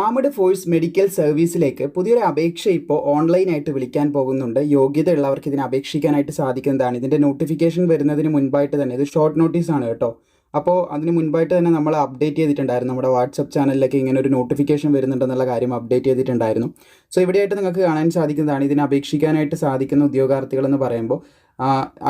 Armed force medical സർവീസിലേക്ക് പുതിയൊരു അപേക്ഷ ഇപ്പോൾ ഓൺലൈനായിട്ട് വിളിക്കാൻ പോകുന്നുണ്ട്. യോഗ്യതയുള്ളവർക്ക് ഇതിന് അപേക്ഷിക്കാനായിട്ട് സാധിക്കുന്നതാണ്. ഇതിന്റെ നോട്ടിഫിക്കേഷൻ വരുന്നതിന് മുൻപായിട്ട് തന്നെ ഇത് ഷോർട്ട് നോട്ടീസാണ് കേട്ടോ. അപ്പോൾ അതിന് മുൻപായിട്ട് തന്നെ നമ്മൾ അപ്ഡേറ്റ് ചെയ്തിട്ടുണ്ടായിരുന്നു. നമ്മുടെ വാട്സപ്പ് ചാനലിലേക്ക് ഇങ്ങനെ ഒരു നോട്ടിഫിക്കേഷൻ വരുന്നുണ്ടെന്നുള്ള കാര്യം അപ്ഡേറ്റ് ചെയ്തിട്ടുണ്ടായിരുന്നു. സോ ഇവിടെയായിട്ട് നിങ്ങൾക്ക് കാണാൻ സാധിക്കുന്നതാണ്. ഇതിന് അപേക്ഷിക്കാനായിട്ട് സാധിക്കുന്ന ഉദ്യോഗാർത്ഥികൾ എന്ന് പറയുമ്പോൾ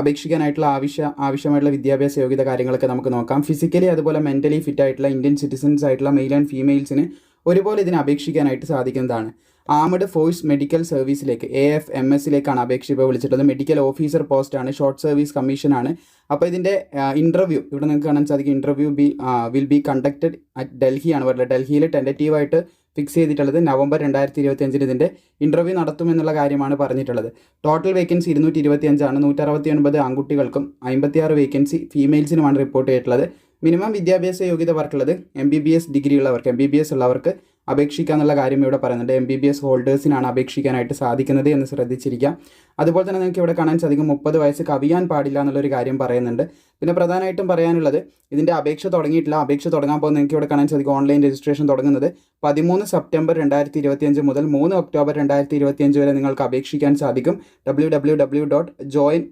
അപേക്ഷിക്കാനായിട്ടുള്ള ആവശ്യ ആവശ്യമായിട്ടുള്ള വിദ്യാഭ്യാസ യോഗ്യത കാര്യങ്ങളൊക്കെ നമുക്ക് നോക്കാം. ഫിസിക്കലി അതുപോലെ മെന്റലി ഫിറ്റ് ആയിട്ടുള്ള ഇന്ത്യൻ സിറ്റിസൻസ് ആയിട്ടുള്ള മെയിൽ ആൻഡ് ഫീമെയിൽസിന് ഒരുപോലെ ഇതിനെ അപേക്ഷിക്കാനായിട്ട് സാധിക്കുന്നതാണ്. ആമഡ് ഫോഴ്സ് മെഡിക്കൽ സർവീസിലേക്ക് എ എഫ് എം എസിലേക്കാണ് അപേക്ഷ ഇപ്പോൾ വിളിച്ചിട്ടുള്ളത് മെഡിക്കൽ ഓഫീസർ പോസ്റ്റാണ് ഷോർട്ട് സർവീസ് കമ്മീഷനാണ് അപ്പോൾ ഇതിന്റെ ഇന്റർവ്യൂ ഇവിടെ നിങ്ങൾക്ക് കാണാൻ സാധിക്കും. Interview be will be conducted at ഡൽഹിയാണ് പറയുന്നത് ഡൽഹിയിൽ ടെന്റേറ്റീവായിട്ട് ഫിക്സ് ചെയ്തിട്ടുള്ളത് നവംബർ രണ്ടായിരത്തി ഇരുപത്തി അഞ്ചിന് ഇതിന്റെ ഇന്റർവ്യൂ നടത്തുമെന്നുള്ള കാര്യമാണ് പറഞ്ഞിട്ടുള്ളത്. ടോട്ടൽ വേക്കൻസി ഇരുന്നൂറ്റി ഇരുപത്തി അഞ്ചാണ് നൂറ്ററുപത്തി ഒൻപത് ആൺകുട്ടികൾക്കും അമ്പത്തിയാറ് വേക്കൻസി ഫീമെയിൽസിനുമാണ് റിപ്പോർട്ട് ചെയ്തിട്ടുള്ളത്. മിനിമം വിദ്യാഭ്യാസ യോഗ്യത വർക്കുള്ളത് M B B S degree ഉള്ളവർക്ക് എം ബി ബി എസ് ഉള്ളവർക്ക് അപേക്ഷിക്കാന്നുള്ള കാര്യം ഇവിടെ പറയുന്നുണ്ട്. എം ബി ബി എസ് ഹോൾഡേഴ്സിനാണ് അപേക്ഷിക്കാനായിട്ട് സാധിക്കുന്നത് എന്ന് ശ്രദ്ധിച്ചിരിക്കാം. അതുപോലെ തന്നെ നിങ്ങൾക്ക് ഇവിടെ കാണാൻ സാധിക്കും മുപ്പത് വയസ്സ് കവിയാൻ പാടില്ല എന്നുള്ളൊരു കാര്യം പറയുന്നുണ്ട്. പിന്നെ പ്രധാനമായിട്ടും പറയാനുള്ളത് ഇതിന്റെ അപേക്ഷ തുടങ്ങിയിട്ടില്ല. അപേക്ഷ തുടങ്ങാൻ പോകുന്ന നിങ്ങൾക്ക് ഇവിടെ കാണാൻ സാധിക്കും. ഓൺലൈൻ രജിസ്ട്രേഷൻ തുടങ്ങുന്നത് പതിമൂന്ന് സെപ്റ്റംബർ രണ്ടായിരത്തി ഇരുപത്തിയഞ്ച് മുതൽ മൂന്ന് ഒക്ടോബർ രണ്ടായിരത്തി ഇരുപത്തിയഞ്ച് വരെ നിങ്ങൾക്ക് അപേക്ഷിക്കാൻ സാധിക്കും. W W W dot join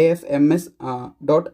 A F M S dot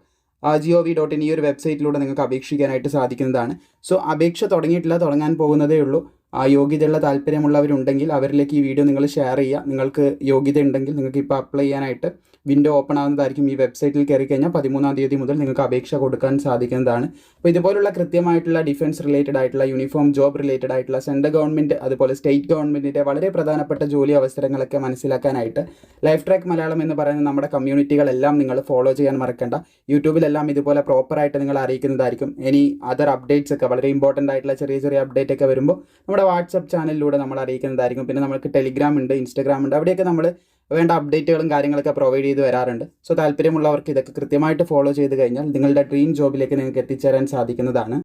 G O V dot in ഈ ഒരു വെബ്സൈറ്റിലൂടെ നിങ്ങൾക്ക് അപേക്ഷിക്കാനായിട്ട് സാധിക്കുന്നതാണ്. സോ അപേക്ഷ തുടങ്ങിയിട്ടില്ല തുടങ്ങാൻ പോകുന്നതേ ഉള്ളൂ. ആ യോഗ്യതയുള്ള താല്പര്യമുള്ളവരുണ്ടെങ്കിൽ അവരിലേക്ക് ഈ വീഡിയോ നിങ്ങൾ ഷെയർ ചെയ്യുക. നിങ്ങൾക്ക് യോഗ്യത ഉണ്ടെങ്കിൽ നിങ്ങൾക്ക് ഇപ്പോൾ അപ്ലൈ ചെയ്യാനായിട്ട് വിൻഡോ ഓപ്പൺ ആകുന്നതായിരിക്കും ഈ വെബ്സൈറ്റിൽ കയറി കഴിഞ്ഞാൽ പതിമൂന്നാം തീയതി മുതൽ നിങ്ങൾക്ക് അപേക്ഷ കൊടുക്കാൻ സാധിക്കുന്നതാണ്. അപ്പോൾ ഇതുപോലുള്ള കൃത്യമായിട്ടുള്ള ഡിഫൻസ് റിലേറ്റഡ് ആയിട്ടുള്ള യൂണിഫോം ജോബ് റിലേറ്റഡ് ആയിട്ടുള്ള സെൻട്രൽ ഗവൺമെന്റ് അതുപോലെ സ്റ്റേറ്റ് ഗവൺമെന്റിന്റെ വളരെ പ്രധാനപ്പെട്ട ജോലി അവസരങ്ങളൊക്കെ മനസ്സിലാക്കാനായിട്ട് ലൈഫ് ട്രാക്ക് മലയാളം എന്ന് പറയുന്ന നമ്മുടെ കമ്മ്യൂണിറ്റികളെല്ലാം നിങ്ങൾ ഫോളോ ചെയ്യാൻ മറക്കണ്ട. യൂട്യൂബിലെല്ലാം ഇതുപോലെ പ്രോപ്പറായിട്ട് നിങ്ങൾ അറിയിക്കുന്നതായിരിക്കും. ഇനി അതർ അപ്ഡേറ്റ്സ് ഒക്കെ വളരെ ഇമ്പോർട്ടന്റ് ആയിട്ടുള്ള ചെറിയ ചെറിയ അപ്ഡേറ്റ് ഒക്കെ വരുമ്പോൾ നമ്മുടെ വാട്സപ്പ് ചാനലിലൂടെ നമ്മൾ അറിയിക്കുന്നതായിരിക്കും. പിന്നെ നമുക്ക് ടെലിഗ്രാം ഉണ്ട് ഇൻസ്റ്റാഗ്രാം ഉണ്ട്. അവിടെയൊക്കെ നമ്മൾ വേണ്ട അപ്ഡേറ്റുകളും കാര്യങ്ങളൊക്കെ പ്രൊവൈഡ് ചെയ്ത് വരാറുണ്ട്. സോ താല്പര്യമുള്ളവർക്ക് ഇതൊക്കെ കൃത്യമായിട്ട് ഫോളോ ചെയ്ത് കഴിഞ്ഞാൽ നിങ്ങളുടെ ഡ്രീം ജോബിലേക്ക് നിങ്ങൾക്ക് എത്തിച്ചേരാൻ സാധിക്കുന്നതാണ്.